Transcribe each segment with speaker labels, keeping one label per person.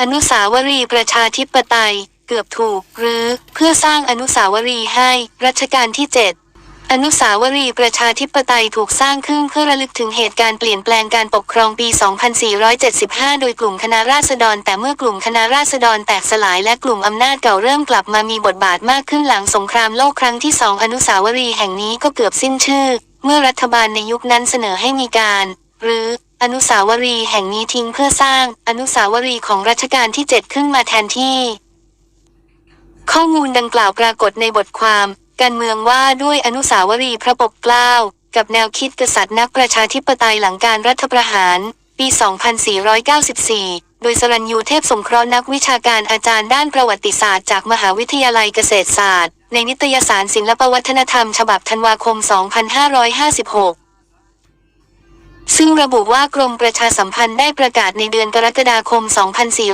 Speaker 1: อนุสาวรีย์ประชาธิปไตย เกือบถูกหรือเพื่อสร้างอนุสาวรีย์ให้รัชกาลที่ 7 อนุสาวรีย์ประชาธิปไตยถูกสร้างขึ้นเพื่อระลึกถึงเหตุการณ์เปลี่ยนแปลงการปกครองปี 2475 โดยกลุ่มคณะราษฎร แต่เมื่อกลุ่มคณะราษฎรแตกสลายและกลุ่มอำนาจเก่าเริ่มกลับมามีบทบาทมากขึ้นหลังสงครามโลกครั้งที่สองอนุสาวรีย์แห่งนี้ก็เกือบสิ้นชื่อ เมื่อรัฐบาลในยุคนั้นเสนอให้มีการ หรือ อนุสาวรีย์แห่งนี้ทิ้งเพื่อสร้างอนุสาวรีย์ของรัชกาลที่ 7 ขึ้นมาแทนที่ ข้อมูลดังกล่าวปรากฏในบทความ การเมืองว่าด้วยอนุสาวรีย์พระปกเกล้า กับแนวคิดกษัตริย์นักประชาธิปไตยหลังการรัฐประหาร ปี 2494 โดยสรัญยูเทพสงเคราะห์นักวิชาการอาจารย์ด้านประวัติศาสตร์จากมหาวิทยาลัยเกษตรศาสตร์ ในนิตยสารศิลปวัฒนธรรม ฉบับธันวาคม 2556 ซึ่งระบุว่ากรมประชาสัมพันธ์ได้ประกาศในเดือนกรกฎาคม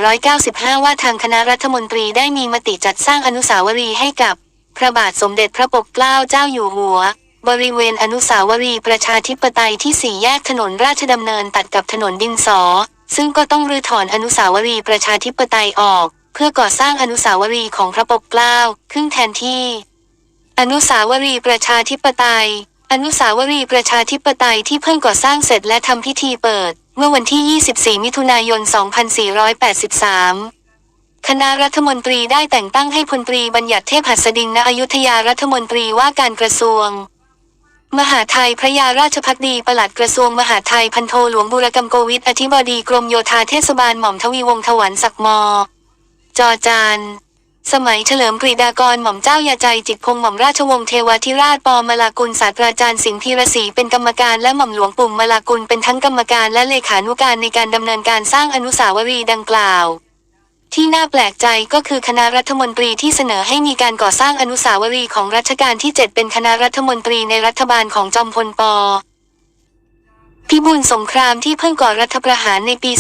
Speaker 1: 2495 ว่าทางคณะรัฐมนตรีได้มีมติจัดสร้างอนุสาวรีย์ให้กับ พระบาทสมเด็จพระปกเกล้าเจ้าอยู่หัว บริเวณอนุสาวรีย์ประชาธิปไตยที่สี่แยกถนนราชดำเนินตัดกับถนนดินสอ ซึ่งก็ต้องรื้อถอนอนุสาวรีย์ประชาธิปไตยออก เพื่อก่อสร้างอนุสาวรีย์ของพระปกเกล้าขึ้นแทนที่ อนุสาวรีย์ประชาธิปไตย อนุสาวรีย์ประชาธิปไตยที่เพิ่งก่อสร้างเสร็จและทำพิธีเปิด เมื่อวันที่ 24 มิถุนายน 2483คณะรัฐมนตรีได้แต่งตั้งให้พลตรีบัญญัติเทพหัสดินณอยุธยารัฐมนตรีว่าการกระทรวง มหาไทยพระยาราชพักดีปลัดกระทรวงมหาไทยพันโทหลวงบุรกรรมโกวิทอธิบดีกรมโยธาเทศบาลหม่อมทวีวงศ์ถวันศักดิ์มอ จอจาน สมัยเฉลิมกรีดากรหม่อมเจ้ายาใจจิตพงหม่อมราชวงศ์เทวาธิราชปอมลากุลศาสตราจารย์สิงห์พีรศรีเป็นกรรมการและหม่อมหลวงปุ่มมลากุลเป็นทั้งกรรมการและเลขานุการในการดำเนินการสร้างอนุสาวรีย์ดังกล่าว ที่น่าแปลกใจก็คือคณะรัฐมนตรีที่เสนอให้มีการก่อสร้างอนุสาวรีย์ของรัชกาลที่ 7 เป็นคณะรัฐมนตรีในรัฐบาลของจอมพลป พิบูลสงครามที่เพิ่งก่อรัฐประหารในปี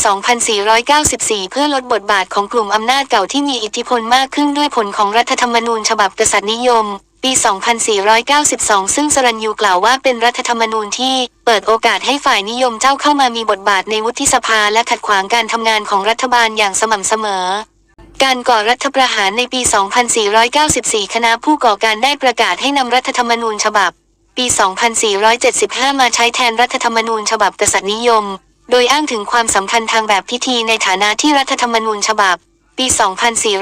Speaker 1: 2494 เพื่อลดบทบาทของกลุ่มอำนาจเก่าที่มีอิทธิพลมากขึ้นด้วยผลของรัฐธรรมนูญฉบับกษัตริย์นิยม ปี 2492 ซึ่งสรัญยูกล่าวว่าเป็นรัฐธรรมนูญที่เปิดโอกาสให้ฝ่ายนิยมเจ้าเข้ามามีบทบาทในวุฒิสภาและขัดขวางการทำงานของรัฐบาลอย่างสม่ำเสมอการก่อรัฐประหารในปี 2494 คณะผู้ก่อการได้ประกาศให้นำรัฐธรรมนูญฉบับ ปี 2475 มาใช้แทนรัฐธรรมนูญฉบับกษัตริย์นิยม โดยอ้างถึงความสำคัญทางแบบพิธีในฐานะที่รัฐธรรมนูญฉบับ ปี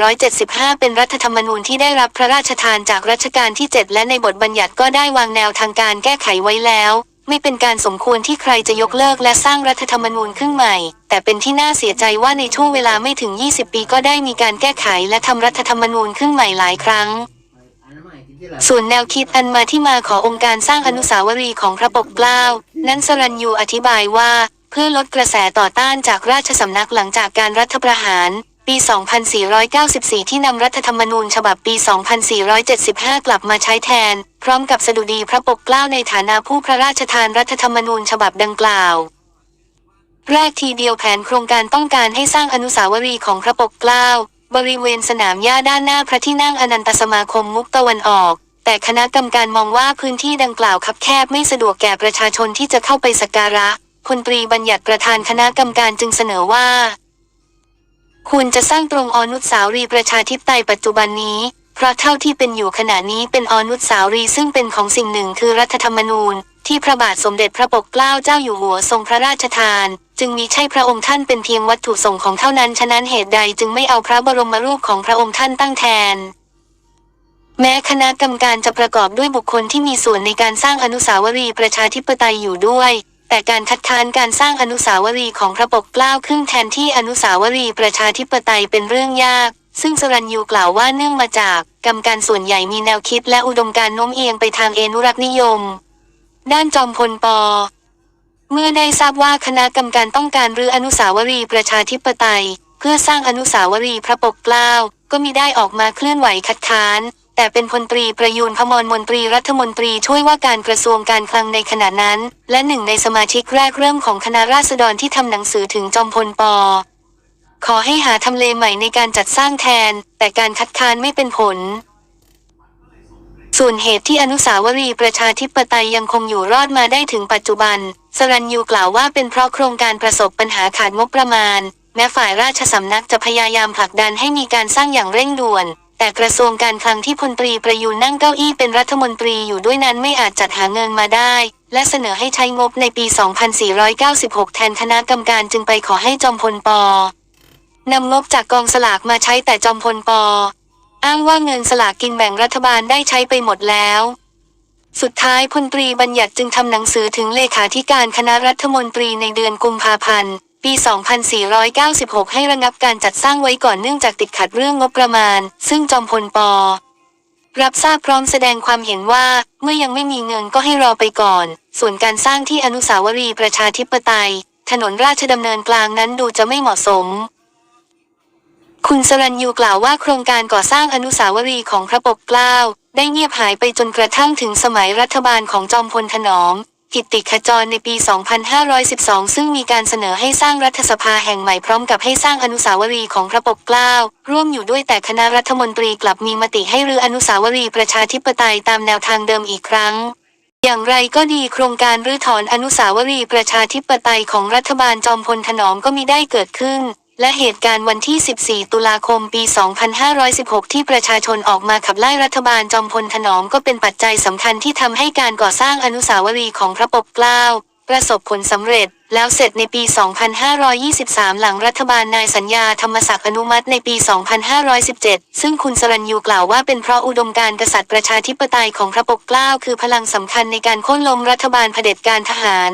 Speaker 1: 2475 เป็นรัฐธรรมนูญที่ได้รับพระราชทานจากรัชกาลที่ 7 และในบทบัญญัติก็ได้วางแนวทางการแก้ไขไว้แล้ว ไม่เป็นการสมควรที่ใครจะยกเลิกและสร้างรัฐธรรมนูญขึ้นใหม่ แต่เป็นที่น่าเสียใจว่าในช่วงเวลาไม่ถึง 20 ปีก็ได้มีการแก้ไขและทำรัฐธรรมนูญขึ้นใหม่หลายครั้ง ส่วนแนวคิดอันมาที่มาขององค์การสร้างอนุสาวรีย์ของพระปกเกล้า นั้นสรัญยูอธิบายว่า เพื่อลดกระแสต่อต้านจากราชสำนักหลังจากการรัฐประหาร ปี 2494 ที่นำรัฐธรรมนูญฉบับปี 2475 กลับมาใช้แทน พร้อมกับสดุดีพระปกเกล้าในฐานะผู้พระราชทานรัฐธรรมนูญฉบับดังกล่าว แรกทีเดียวแผนโครงการต้องการให้สร้างอนุสาวรีย์ของพระปกเกล้า บริเวณสนามหญ้าด้านหน้าพระที่นั่งอนันตสมาคมมุกตะวันออก แต่คณะกรรมการมองว่าพื้นที่ดังกล่าวคับแคบไม่สะดวกแก่ประชาชนที่จะเข้าไปสักการะพลตรีบัญญัติประธานคณะกรรมการจึงเสนอว่าควรจะสร้างตรงอนุสาวรีย์ประชาธิปไตยปัจจุบันนี้ เพราะเท่าที่เป็นอยู่ขณะนี้เป็นอนุสาวรีย์ซึ่งเป็นของสิ่งหนึ่งคือรัฐธรรมนูญ ที่พระบาทสมเด็จพระปกเกล้าเจ้าอยู่หัวทรงพระราชทาน จึงมีใช่พระองค์ท่านเป็นเพียงวัตถุส่งของเท่านั้นฉะนั้นเหตุใดจึงไม่เอาพระบรมรูปของพระองค์ท่านตั้งแทน แม้คณะกรรมการจะประกอบด้วยบุคคลที่มีส่วนในการสร้างอนุสาวรีย์ประชาธิปไตยอยู่ด้วย แต่การคัดค้านการสร้างอนุสาวรีย์ของพระปกเกล้าขึ้นแทนที่อนุสาวรีย์ประชาธิปไตยเป็นเรื่องยากซึ่งสรัญยูกล่าวว่าเนื่องมาจาก กรรมการส่วนใหญ่มีแนวคิดและอุดมการณ์โน้มเอียงไปทางเอนุรักษ์นิยม ด้านจอมพลป เมื่อได้ทราบว่าคณะกรรมการต้องการรื้ออนุสาวรีย์ประชาธิปไตย เพื่อสร้างอนุสาวรีย์พระปกเกล้า ก็มีได้ออกมาเคลื่อนไหวคัดค้าน แต่เป็นพลตรีประยูนพมรมนตรีรัฐมนตรีช่วยว่าการกระทรวงการคลังในขณะนั้น และหนึ่งในสมาชิกแรกเริ่มของคณะราษฎรที่ทำหนังสือถึงจอมพลปขอให้หาทำเลใหม่ในการจัดสร้างแทน แต่การคัดค้านไม่เป็นผล ส่วนเหตุที่อนุสาวรีย์ประชาธิปไตยยังคงอยู่รอดมาได้ถึงปัจจุบัน สรัญยูกล่าวว่าเป็นเพราะโครงการประสบปัญหาขาดงบประมาณ แม้ฝ่ายราชสำนักจะพยายามผลักดันให้มีการสร้างอย่างเร่งด่วน แต่กระทรวงการคลังที่พลตรีประยูนนั่งเก้าอี้เป็นรัฐมนตรีอยู่ด้วยนั้นไม่อาจจัดหาเงินมาได้ และเสนอให้ใช้งบในปี 2496 แทนคณะกรรมการจึงไปขอให้จอมพลปนำงบจากกองสลากมาใช้แต่จอมพลป อ้างว่าเงินสลากกินแบ่งรัฐบาลได้ใช้ไปหมดแล้ว สุดท้ายพลตรีบัญญัติจึงทำหนังสือถึงเลขาธิการคณะรัฐมนตรีในเดือนกุมภาพันธ์ ปี 2496 ให้ระงับการจัดสร้างไว้ก่อนเนื่องจากติดขัดเรื่องงบประมาณ ซึ่งจอมพลปรับทราบพร้อมแสดงความเห็นว่าเมื่อยังไม่มีเงินก็ให้รอไปก่อน ส่วนการสร้างที่อนุสาวรีย์ประชาธิปไตย ถนนราชดำเนินกลางนั้นดูจะไม่เหมาะสม คุณสรัญยูกล่าวว่าโครงการก่อสร้างอนุสาวรีย์ของพระปกเกล้า ได้เงียบหายไปจนกระทั่งถึงสมัยรัฐบาลของจอมพลถนอมกิตติขจรในปี 2512 ซึ่งมีการเสนอให้สร้างรัฐสภาแห่งใหม่พร้อมกับให้สร้างอนุสาวรีย์ของพระปกเกล้า ร่วมอยู่ด้วยแต่คณะรัฐมนตรีกลับมีมติให้รื้ออนุสาวรีย์ประชาธิปไตยตามแนวทางเดิมอีกครั้ง อย่างไรก็ดีโครงการรื้อถอนอนุสาวรีย์ประชาธิปไตยของรัฐบาลจอมพลถนอมก็มีได้เกิดขึ้น และเหตุการณ์วันที่ 14 ตุลาคม ปี 2516 ที่ประชาชนออกมาขับไล่รัฐบาลจอมพลถนอมก็เป็นปัจจัยสำคัญที่ทำให้การก่อสร้างอนุสาวรีย์ของพระปกเกล้า ประสบผลสำเร็จ แล้วเสร็จในปี 2523 หลังรัฐบาลนายสัญญาธรรมศักดิ์อนุมัติในปี 2517 ซึ่งคุณสรัญยูกล่าวว่าเป็นเพราะอุดมการณ์กษัตริย์ประชาธิปไตยของพระปกเกล้าคือพลังสำคัญในการโค่นล้มรัฐบาลเผด็จการทหาร